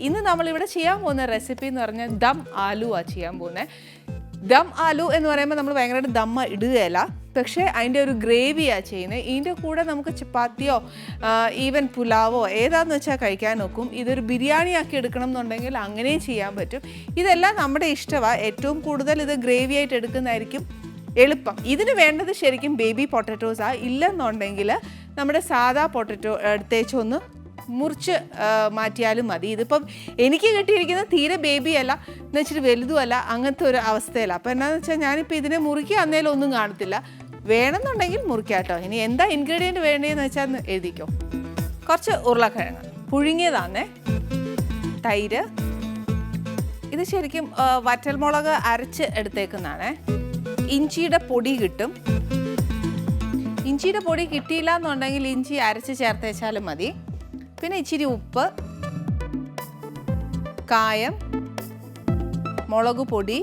ഇന്ന് നമ്മളിവിടെ ചെയ്യാൻ പോകുന്ന റെസിപ്പി എന്ന് പറഞ്ഞാൽ ദം ആലു ആ ചെയ്യാൻ പോകുന്നത് ദം ആലു എന്ന് പറയുമ്പോൾ നമ്മൾ ഭയങ്കരമായിട്ട് ദമ്മ ഇടുകയല്ല പക്ഷേ അതിന്റെ ഒരു ഗ്രേവിയാണ് ചെയ്യുന്നത് ഇതിന്റെ കൂടെ നമുക്ക് ചപ്പാത്തിയോ ഈവൻ പുലാവോ ഏതാന്ന് വെച്ചാൽ കഴിക്കാൻ നോക്കും. ഇതൊരു ബിരിയാണി ആക്കി എടുക്കണം എന്നുണ്ടെങ്കിൽ അങ്ങനെയും ചെയ്യാൻ പറ്റും. ഇതെല്ലാം നമ്മുടെ ഇഷ്ടമാണ് ഏറ്റവും കൂടുതൽ ഇത് ഗ്രേവി ആയിട്ട് എടുക്കുന്നതായിരിക്കും എളുപ്പം. ഇതിന് വേണ്ടത് ശരിക്കും ബേബി പൊട്ടറ്റോസാണ് ഇല്ലെന്നുണ്ടെങ്കിൽ നമ്മുടെ സാധാ പൊട്ടറ്റോ എടുത്തേച്ചൊന്ന് മുറിച്ച് മാറ്റിയാലും മതി. ഇതിപ്പം എനിക്ക് കിട്ടിയിരിക്കുന്നത് തീരെ ബേബി അല്ല എന്ന് വെച്ചിട്ട് വലുതുമല്ല. അങ്ങനത്തെ ഒരു അവസ്ഥയല്ല. അപ്പോൾ എന്നാന്ന് വെച്ചാൽ ഞാനിപ്പോൾ ഇതിനെ മുറുക്കി അന്നേലും ഒന്നും കാണത്തില്ല. വേണമെന്നുണ്ടെങ്കിൽ മുറിക്കാം കേട്ടോ ഇനി എന്താ ഇൻഗ്രീഡിയന്റ് വേണ്ടതെന്ന് വെച്ചാൽ എഴുതിക്കോ. കുറച്ച് ഉരുളക്കിഴങ്ങ്. പുഴുങ്ങിയതാന്നേ. തൈര്. ഇത് ശരിക്കും വറ്റൽമുളക് അരച്ച് എടുത്തേക്കുന്നതാണേ. ഇഞ്ചിയുടെ പൊടി കിട്ടും. ഇഞ്ചിയുടെ പൊടി കിട്ടിയില്ല എന്നുണ്ടെങ്കിൽ ഇഞ്ചി അരച്ച് ചേർത്തേച്ചാലും മതി. പിന്നെ ഇച്ചിരി ഉപ്പ് കായം മുളക് പൊടി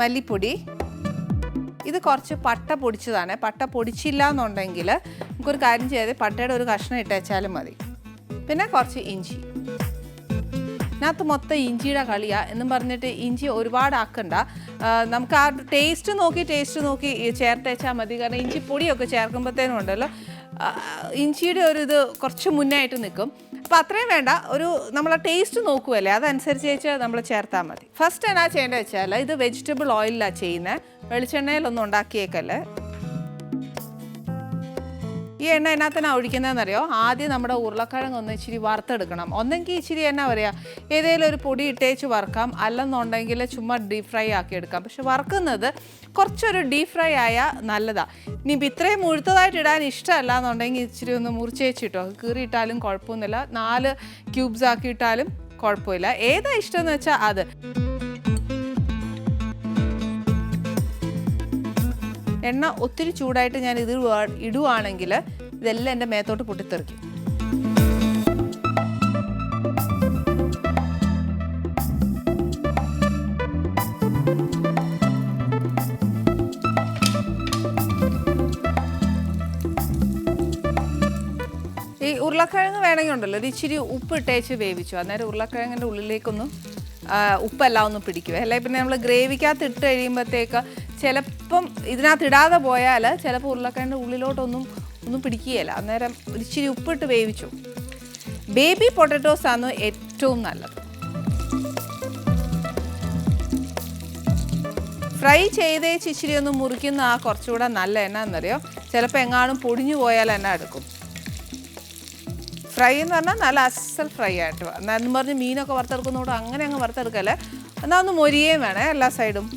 മല്ലിപ്പൊടി. ഇത് കുറച്ച് പട്ട പൊടിച്ചതാണ്. പട്ട പൊടിച്ചില്ല എന്നുണ്ടെങ്കിൽ നമുക്കൊരു കാര്യം ചെയ്യാതെ പട്ടയുടെ ഒരു കഷ്ണം ഇട്ടേച്ചാലും മതി. പിന്നെ കുറച്ച് ഇഞ്ചി. ഇതിനകത്ത് മൊത്തം ഇഞ്ചിയുടെ കളിയാണ് എന്നും പറഞ്ഞിട്ട് ഇഞ്ചി ഒരുപാട് ആക്കണ്ട. നമുക്ക് ആ ടേസ്റ്റ് നോക്കി ടേസ്റ്റ് നോക്കി ചേർത്തേച്ചാൽ മതി. കാരണം ഇഞ്ചി പൊടിയൊക്കെ ചേർക്കുമ്പോഴത്തേനും ഉണ്ടല്ലോ. ഇഞ്ചിയുടെ ഒരു ഇത് കുറച്ച് മുന്നായിട്ട് നിൽക്കും. അപ്പം അത്രയും വേണ്ട. ഒരു നമ്മളെ ടേസ്റ്റ് നോക്കുമല്ലേ അതനുസരിച്ച് വെച്ചാൽ നമ്മൾ ചേർത്താൽ മതി. ഫസ്റ്റ് എന്നാ ചെയ്യേണ്ടത് വെച്ചാൽ ഇത് വെജിറ്റബിൾ ഓയിലാണ് ചെയ്യുന്നത് വെളിച്ചെണ്ണയിലൊന്നും ഉണ്ടാക്കിയേക്കല്ലേ? ഈ എണ്ണ എന്നാത്തിനാ ഒഴിക്കുന്നതെന്നറിയോ? ആദ്യം നമ്മുടെ ഉരുളക്കിഴങ്ങ് ഒന്ന് ഇച്ചിരി വറുത്തെടുക്കണം. ഒന്നെങ്കിൽ ഇച്ചിരി എന്നാ പറയുക ഏതെങ്കിലും ഒരു പൊടി ഇട്ടേച്ച് വറുക്കാം. അല്ലെന്നുണ്ടെങ്കിൽ ചുമ്മാ ഡീപ് ഫ്രൈ ആക്കി എടുക്കാം പക്ഷെ വറുക്കുന്നത് കുറച്ചൊരു ഡീപ് ഫ്രൈ ആയാൽ നല്ലതാണ് ഇനിയിപ്പോൾ ഇത്രയും മുഴുത്തതായിട്ട് ഇടാൻ ഇഷ്ടമല്ല എന്നുണ്ടെങ്കിൽ ഇച്ചിരി ഒന്ന് മുറിച്ചേച്ചിട്ടോ കീറിയിട്ടാലും കുഴപ്പമൊന്നുമില്ല. നാല് ക്യൂബ്സ് ആക്കിയിട്ടാലും കുഴപ്പമില്ല. ഏതാ ഇഷ്ടം എന്ന് വെച്ചാൽ അത്. എണ്ണ ഒത്തിരി ചൂടായിട്ട് ഞാൻ ഇത് ഇടുവാ- ഇടുവാണെങ്കിൽ ഇതെല്ലാം എന്റെ മേത്തോട്ട് പൊട്ടിത്തെറിക്കും. ഈ ഉരുളക്കിഴങ്ങ് വേണമെങ്കിൽ ഉണ്ടല്ലോ ഇച്ചിരി ഉപ്പ് ഇട്ടേച്ച് വേവിച്ചു. അന്നേരം ഉരുളക്കിഴങ്ങിന്റെ ഉള്ളിലേക്കൊന്നും ഉപ്പല്ല ഒന്ന് അല്ലെങ്കിൽ അല്ലെ പിന്നെ നമ്മൾ ഗ്രേവിക്കകത്ത് ഇട്ട് കഴിയുമ്പോഴത്തേക്ക് ചിലപ്പം ഇതിനകത്ത് ഇടാതെ പോയാൽ ചിലപ്പോൾ ഉരുളക്കിഴങ്ങിന്റെ ഉള്ളിലോട്ടൊന്നും ഒന്നും പിടിക്കുകയില്ല. അന്നേരം ഇച്ചിരി ഉപ്പിട്ട് വേവിച്ചു. ബേബി പൊട്ടറ്റോസ് ആണ് ഏറ്റവും നല്ലത്. ഫ്രൈ ചെയ്തേച്ച് ഇച്ചിരി ഒന്ന് മുറിക്കുന്ന ആ കുറച്ചുകൂടെ നല്ല എണ്ണ എന്നറിയോ ചിലപ്പോൾ എങ്ങാനും പൊടിഞ്ഞു പോയാൽ എണ്ണ എടുക്കും. ഫ്രൈ എന്ന് പറഞ്ഞാൽ നല്ല അസൽ ഫ്രൈ ആയിട്ട് എന്ന് പറഞ്ഞ് മീനൊക്കെ വറുത്തെടുക്കുന്നതുകൊണ്ട് അങ്ങനെ അങ്ങ് വറുത്തെടുക്കല്ലേ? എന്നാൽ ഒന്ന് മൊരിയേം വേണേ എല്ലാ സൈഡും.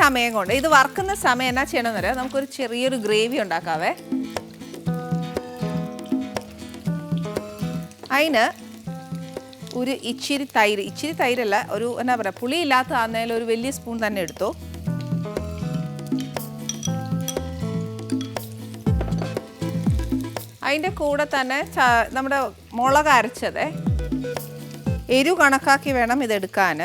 സമയം കൊണ്ട് ഇത് വറുക്കുന്ന സമയം എന്നാ ചെയ്യണമെന്ന് അറിയാം? നമുക്കൊരു ചെറിയൊരു ഗ്രേവി ഉണ്ടാക്കാവേ. അതിന് ഒരു ഇച്ചിരി തൈര് ഇച്ചിരി തൈരല്ല ഒരു എന്നാ പറയുക പുളി ഇല്ലാത്ത ഒരു വലിയ സ്പൂൺ തന്നെ എടുത്തു. അതിന്റെ കൂടെ തന്നെ നമ്മുടെ മുളക് അരച്ചത്. എരിവ് കണക്കാക്കി വേണം ഇതെടുക്കാൻ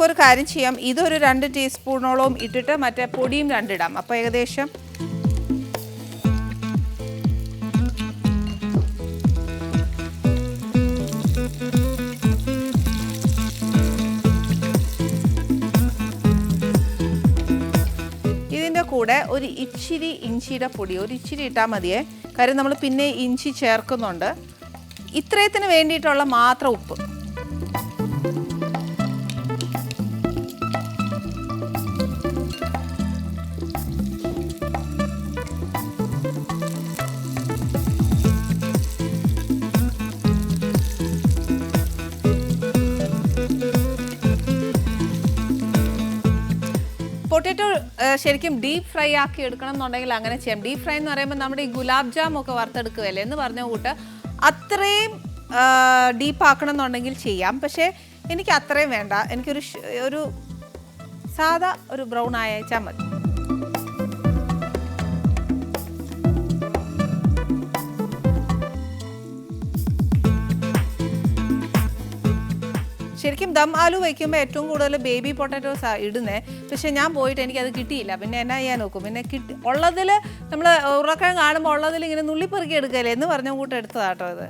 നമുക്കൊരു കാര്യം ചെയ്യാം. ഇതൊരു രണ്ട് ടീസ്പൂണോളം ഇട്ടിട്ട് മറ്റേ പൊടിയും രണ്ടിടാം. അപ്പോൾ ഏകദേശം കൂടെ ഒരു ഇച്ചിരി ഇഞ്ചിയുടെ പൊടി ഒരു ഇച്ചിരി ഇട്ടാൽ മതിയേ. കാര്യം നമ്മൾ പിന്നെ ഇഞ്ചി ചേർക്കുന്നുണ്ട്. ഇത്രയത്തിന് വേണ്ടിയിട്ടുള്ള മാത്രം ഉപ്പ്. പൊട്ടറ്റോ ശരിക്കും ഡീപ് ഫ്രൈ ആക്കി എടുക്കണം എന്നുണ്ടെങ്കിൽ അങ്ങനെ ചെയ്യാം. ഡീപ് ഫ്രൈ എന്ന് പറയുമ്പോൾ നമ്മുടെ ഈ ഗുലാബ് ജാം ഒക്കെ വറുത്തെടുക്കുകയല്ലേ എന്ന് പറഞ്ഞ കൂട്ട് അത്രയും ഡീപ്പ് ആക്കണം എന്നുണ്ടെങ്കിൽ ചെയ്യാം. പക്ഷേ എനിക്ക് അത്രയും വേണ്ട. എനിക്കൊരു ഒരു സാധാ ഒരു ബ്രൗൺ അയച്ചാൽ മതി. ശരിക്കും ദം ആലു വയ്ക്കുമ്പോൾ ഏറ്റവും കൂടുതൽ ബേബി പൊട്ടാറ്റോസ് ഇടുന്നേ. പക്ഷെ ഞാൻ പോയിട്ട് എനിക്കത് കിട്ടിയില്ല. പിന്നെ എന്നാ ചെയ്യാൻ നോക്കും? പിന്നെ കിട്ടി ഉള്ളതിൽ നമ്മൾ ഉരുളക്കിഴങ്ങ് കാണുമ്പോൾ ഉള്ളതിൽ ഇങ്ങനെ നുള്ളിപ്പെറുക്കി എടുക്കല്ലേ എന്ന് പറഞ്ഞ കൂട്ടം എടുത്തതാട്ടോ അത്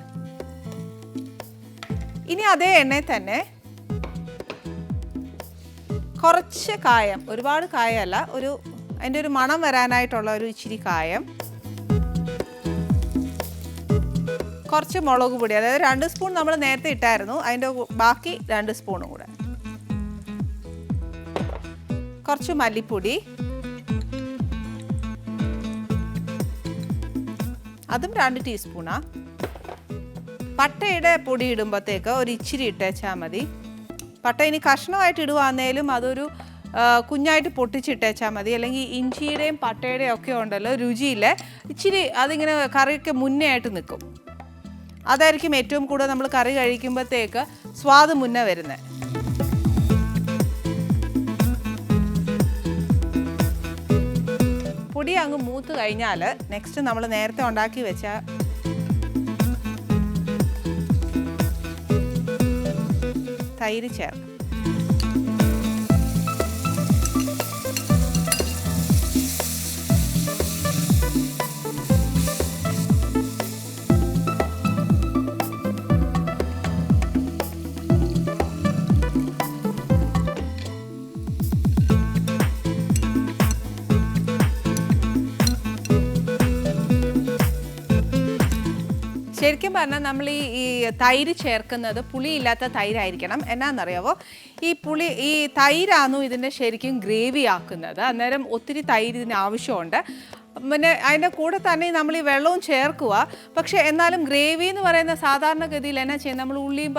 ഇനി അതേ എണ്ണയിൽ തന്നെ. കുറച്ച് കായം. ഒരുപാട് കായമല്ല. ഒരു അതിന്റെ ഒരു മണം വരാനായിട്ടുള്ള ഒരു ഇച്ചിരി കായം. കുറച്ച് മുളക് പൊടി അതായത് രണ്ട് സ്പൂൺ നമ്മൾ നേരത്തെ ഇട്ടായിരുന്നു. അതിന്റെ ബാക്കി രണ്ട് സ്പൂണും കൂടെ. കുറച്ച് മല്ലിപ്പൊടി. അതും രണ്ട് ടീസ്പൂണാ. പട്ടയുടെ പൊടി ഇടുമ്പോഴത്തേക്ക് ഒരു ഇച്ചിരി ഇട്ടേച്ചാൽ മതി. പട്ട ഇനി കഷ്ണമായിട്ട് ഇടുവാന്നേലും അതൊരു കുഞ്ഞായിട്ട് പൊട്ടിച്ചിട്ടേച്ചാൽ മതി. അല്ലെങ്കിൽ ഇഞ്ചിയുടെയും പട്ടയുടെയും ഒക്കെ ഉണ്ടല്ലോ രുചിയിൽ ഇച്ചിരി അതിങ്ങനെ കറിയൊക്കെ മുന്നേ ആയിട്ട് നിൽക്കും അതായിരിക്കും ഏറ്റവും കൂടുതൽ നമ്മൾ കറി കഴിക്കുമ്പോഴത്തേക്ക് സ്വാദ് മുന്നേ വരുന്നത് പൊടി അങ്ങ് മൂത്ത് കഴിഞ്ഞാൽ നെക്സ്റ്റ് നമ്മൾ നേരത്തെ ഉണ്ടാക്കി വെച്ച തൈര് ചേർക്കും. ശരിക്കും പറഞ്ഞാൽ നമ്മൾ ഈ ഈ തൈര് ചേർക്കുന്നത് പുളിയില്ലാത്ത തൈരായിരിക്കണം. എന്നാണെന്നറിയാവോ ഈ പുളി ഈ തൈരാന്നു ഇതിന്റെ ശരിക്കും ഗ്രേവി ആക്കുന്നത്. അന്നേരം ഒത്തിരി തൈര് ഇതിന് ആവശ്യമുണ്ട്. പിന്നെ അതിന്റെ കൂടെ തന്നെ നമ്മൾ ഈ വെള്ളവും ചേർക്കുക. പക്ഷേ എന്നാലും ഗ്രേവി എന്ന് പറയുന്ന സാധാരണഗതിയിൽ എന്നാ ചെയ്യുന്നത്? നമ്മൾ ഉള്ളിയും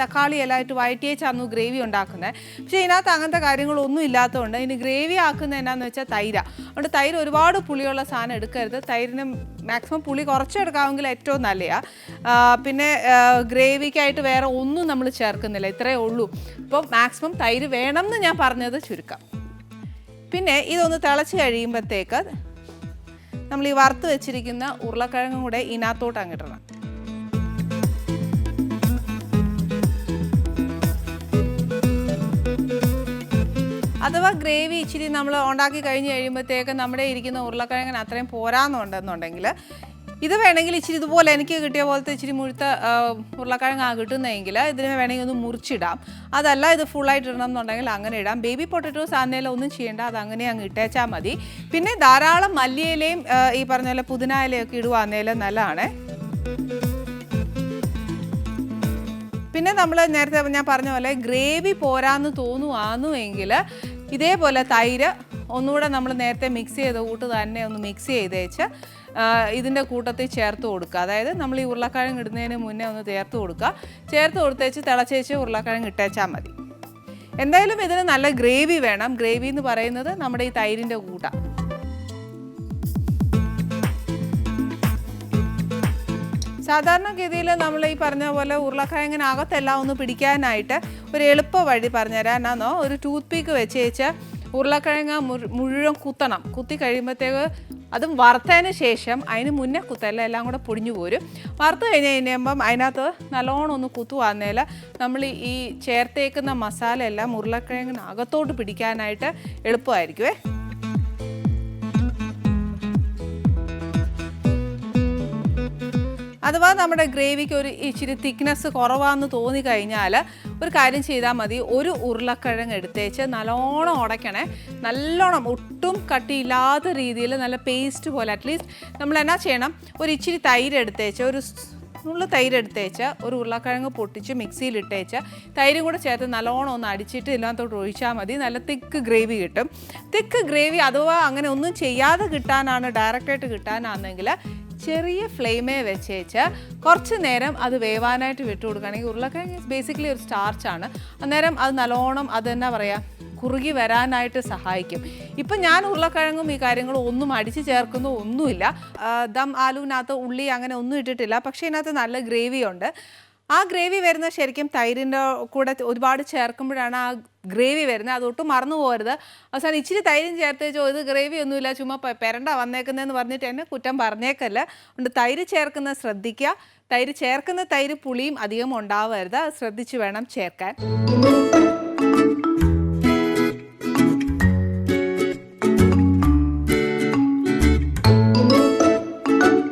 തക്കാളി എല്ലാം ആയിട്ട് വഴറ്റിയേച്ചാണ് ഗ്രേവി ഉണ്ടാക്കുന്നത് പക്ഷേ ഇതിനകത്ത് അങ്ങനത്തെ കാര്യങ്ങളൊന്നും ഇല്ലാത്തതുകൊണ്ട് ഇനി ഗ്രേവി ആക്കുന്നത് എന്നാന്ന് വെച്ചാൽ തൈര. അതുകൊണ്ട് തൈര് ഒരുപാട് പുളിയുള്ള സാധനം എടുക്കരുത്. തൈരിന് മാക്സിമം പുളി കുറച്ചെടുക്കാമെങ്കിൽ ഏറ്റവും നല്ലതാണ് പിന്നെ ഗ്രേവിക്കായിട്ട് വേറെ ഒന്നും നമ്മൾ ചേർക്കുന്നില്ല. ഇത്രയേ ഉള്ളൂ. ഇപ്പോൾ മാക്സിമം തൈര് വേണം എന്ന് ഞാൻ പറഞ്ഞത് ചുരുക്കം. പിന്നെ ഇതൊന്ന് തിളച്ച് കഴിയുമ്പോഴത്തേക്ക് നമ്മൾ ഈ വറുത്ത് വെച്ചിരിക്കുന്ന ഉരുളക്കിഴങ്ങും കൂടെ ഇതിനകത്തോട്ട് അങ്ങിടണം അഥവാ ഗ്രേവി ഇച്ചിരി നമ്മൾ ഉണ്ടാക്കി കഴിഞ്ഞ് കഴിയുമ്പോഴത്തേക്ക് നമ്മുടെ ഇരിക്കുന്ന ഉരുളക്കിഴങ്ങിന് അത്രയും പോരാന്നുണ്ടെന്നുണ്ടെങ്കിൽ ഇത് വേണമെങ്കിൽ ഇച്ചിരി ഇതുപോലെ എനിക്ക് കിട്ടിയ പോലത്തെ ഇച്ചിരി മുഴുത്ത ആ, ഉരുളക്കിഴങ്ങാ കിട്ടുന്നതെങ്കിൽ ഇതിന് വേണമെങ്കിൽ ഒന്ന് മുറിച്ചിടാം. അതല്ല ഇത് ഫുള്ളായിട്ട് ഇടണം എന്നുണ്ടെങ്കിൽ അങ്ങനെ ഇടാം. ബേബി പൊട്ടറ്റോസ് ആണെങ്കിലും ഒന്നും ചെയ്യേണ്ട അത് അങ്ങനെ അങ്ങ് ഇട്ടേച്ചാൽ മതി. പിന്നെ ധാരാളം മല്ലിയിലയും ഈ പറഞ്ഞ പോലെ പുതിന ഇലയൊക്കെ ഇടുവാന്നേലും നല്ലതാണ്. പിന്നെ നമ്മൾ നേരത്തെ ഞാൻ പറഞ്ഞ പോലെ ഗ്രേവി പോരാന്ന് തോന്നുവാന്നു എങ്കിൽ ഇതേപോലെ തൈര് ഒന്നുകൂടെ നമ്മൾ നേരത്തെ മിക്സ് ചെയ്ത കൂട്ട് തന്നെ ഒന്ന് മിക്സ് ചെയ്തേച്ച് ആ, ഇതിന്റെ കൂട്ടത്തിൽ ചേർത്ത് കൊടുക്കുക. അതായത് നമ്മൾ ഈ ഉരുളക്കിഴങ്ങ് ഇടുന്നതിന് മുന്നേ ഒന്ന് ചേർത്ത് കൊടുക്കുക. ചേർത്ത് കൊടുത്തേച്ച് തിളച്ചേച്ച് ഉരുളക്കിഴങ്ങ് ഇട്ടേച്ചാൽ മതി. എന്തായാലും ഇതിന് നല്ല ഗ്രേവി വേണം. ഗ്രേവി എന്ന് പറയുന്നത് നമ്മുടെ ഈ തൈരിന്റെ സാധാരണ സാധാരണഗതിയിൽ നമ്മൾ ഈ പറഞ്ഞ പോലെ ഉരുളക്കിഴങ്ങിനകത്തെല്ലാം ഒന്ന് പിടിക്കാനായിട്ട് ഒരു എളുപ്പ വഴി പറഞ്ഞുതരാനാന്നോ? ഒരു ടൂത്ത് പീക്ക് വെച്ച് വെച്ച് ഉരുളക്കിഴങ്ങ് മുഴു- മുഴുവൻ കുത്തണം. കുത്തി കഴിയുമ്പോഴത്തേക്ക് അതും വറുത്തതിന് ശേഷം അതിന് മുന്നേ കുത്തല്ല എല്ലാം കൂടെ പൊടിഞ്ഞു പോരും. വറുത്ത് കഴിഞ്ഞ് കഴിയുമ്പം അതിനകത്ത് നല്ലോണം ഒന്ന് കുത്തുവാന്നേൽ നമ്മൾ ഈ ചേർത്തേക്കുന്ന മസാല എല്ലാം ഉരുളക്കിഴങ്ങിനകത്തോട്ട് പിടിക്കാനായിട്ട് എളുപ്പമായിരിക്കുമേ അഥവാ നമ്മുടെ ഗ്രേവിക്ക് ഒരു ഇച്ചിരി തിക്നെസ് കുറവാന്ന് തോന്നി കഴിഞ്ഞാൽ ഒരു കാര്യം ചെയ്താൽ മതി. ഒരു ഉരുളക്കിഴങ്ങ് എടുത്തേച്ച് നല്ലോണം ഉടയ്ക്കണേ. നല്ലോണം ഒട്ടും കട്ടിയില്ലാത്ത രീതിയിൽ നല്ല പേസ്റ്റ് പോലെ അറ്റ്ലീസ്റ്റ് നമ്മൾ എന്നാ ചെയ്യണം? ഒരു ഇച്ചിരി തൈര് എടുത്തേച്ച് ഒരു നുള്ള തൈര് എടുത്തേച്ച് ഒരു ഉരുളക്കിഴങ്ങ് പൊട്ടിച്ച് മിക്സിയിൽ ഇട്ടേച്ച് തൈരും കൂടെ ചേർത്ത് നല്ലോണം ഒന്ന് അടിച്ചിട്ട് ഇതിനകത്തോട്ട് ഒഴിച്ചാൽ മതി. നല്ല തിക്ക് ഗ്രേവി കിട്ടും. തിക്ക് ഗ്രേവി അഥവാ അങ്ങനെ ഒന്നും ചെയ്യാതെ കിട്ടാനാണ് ഡയറക്റ്റായിട്ട് കിട്ടാനാണെങ്കിൽ ചെറിയ ഫ്ലെയിമേ വെച്ചേച്ച് കുറച്ച് നേരം അത് വേവാനായിട്ട് വിട്ടു കൊടുക്കുകയാണെങ്കിൽ ഉരുളക്കിഴങ്ങ് ബേസിക്കലി ഒരു സ്റ്റാർച്ചാണ് അന്നേരം അത് നല്ലോണം അത് എന്നാ പറയുക കുറുകി വരാനായിട്ട് സഹായിക്കും. ഇപ്പം ഞാൻ ഉരുളക്കിഴങ്ങും ഈ കാര്യങ്ങളും ഒന്നും അടിച്ച് ചേർക്കുന്ന ഒന്നുമില്ല. ദം ആലുവിനകത്ത് ഉള്ളി അങ്ങനെ ഒന്നും ഇട്ടിട്ടില്ല. പക്ഷേ ഇതിനകത്ത് നല്ല ഗ്രേവി ഉണ്ട്. ആ ഗ്രേവി വരുന്നത് ശരിക്കും തൈരിന്റെ കൂടെ ഒരുപാട് ചേർക്കുമ്പോഴാണ് ആ ഗ്രേവി വരുന്നത്. അതൊട്ടും മറന്നു പോകരുത്. അവസാനം ഇച്ചിരി തൈരും ചേർത്ത് വെച്ചോ ഇത് ഗ്രേവി ഒന്നുമില്ല ചുമ്മാ പെരണ്ട വന്നേക്കുന്നതെന്ന് പറഞ്ഞിട്ട് എന്നെ കുറ്റം പറഞ്ഞേക്കല്ല. അതുകൊണ്ട് തൈര് ചേർക്കുന്നത് ശ്രദ്ധിക്കുക. തൈര് ചേർക്കുന്ന തൈര് പുളിയും അധികം ഉണ്ടാവരുത്. ശ്രദ്ധിച്ചു ശ്രദ്ധിച്ച് വേണം ചേർക്കാൻ.